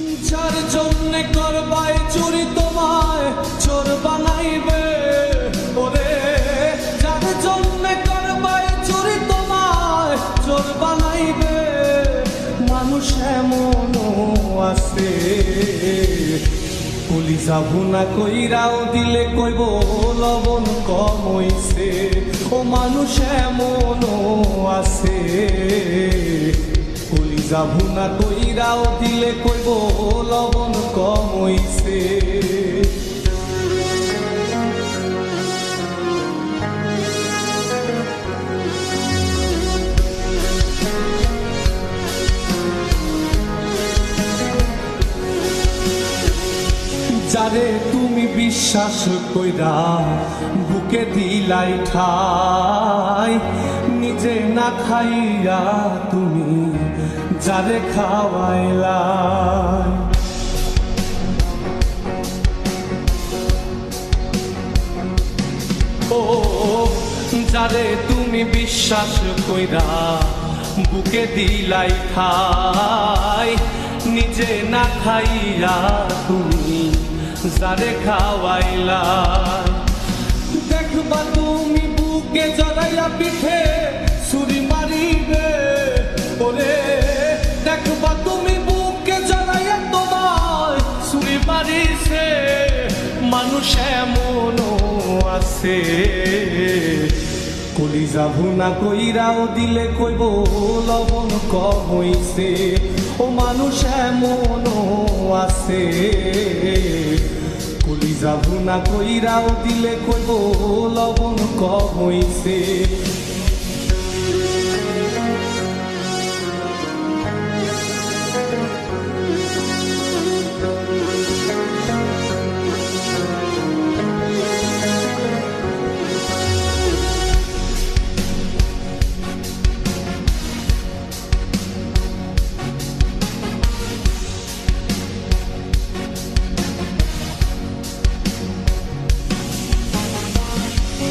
যার জন্যে করবাই চুরি তোমায়, চোর বানাইবে ওরে। যার জন্যে করবাই চুরি চোর বানাইবে। মানুষ এমনও আছে। পুলিশা ভুনা কইরাও দিলে কইব, লবণ কম হইছে। ও মানুষ এমনও আছে। ভুনা কইরাও দিলে কইব লবণ কম হইছে যারে তুমি বিশ্বাস কইরা বুকে দিলাই ঠাই, নিজে না খাইয়া তুমি যারে খাওয়াইলাই। ও, যারে তুমি বিশ্বাস কইরা বুকে দিলাই খাই, নিজে না খাইয়া তুমি যারে খাওয়াইলা দেখবা তুমি বুকে জড়াইয়া পিঠে মারিছে মানুষ এমনও আছে। কলিজা ভুনা কইরাও দিলে কইব, লবণ কম হইছে। ও মানুষ এমনও আছে। কলি কলিজা ভুনা কইরাও দিলে কইব, লবণ কম হইছে।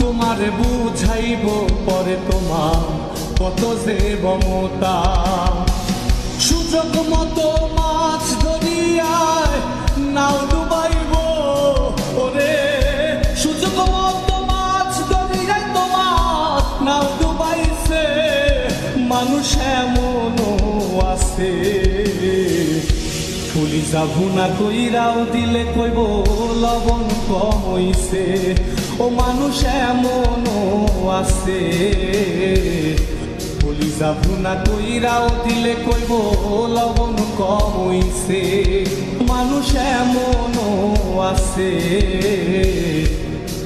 তোমার বুঝাইব পরে তোমার কত যে মমতা। সুযোগ মতো মাছ ধরিয়ায় নাও ডুবাইব, ওরে। সুযোগ মতো মাছ ধরিয়ায় তোমার নাও ডুবাইছে, মানুষ এমনও আছে। পুলিশা ভুনা কইরাও দিলে কইব লবণ কম হইছে। ও মানুষ এমনও আছে। পুলিশা ভুনা কইরাও দিলে কইব, লবণ কম হইছে। মানুষ এমনও আছে।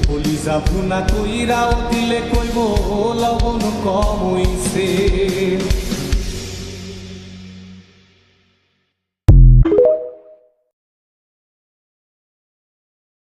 পুলিশা ভুনা কইরাও দিলে কইব, লবণ কম হইছে।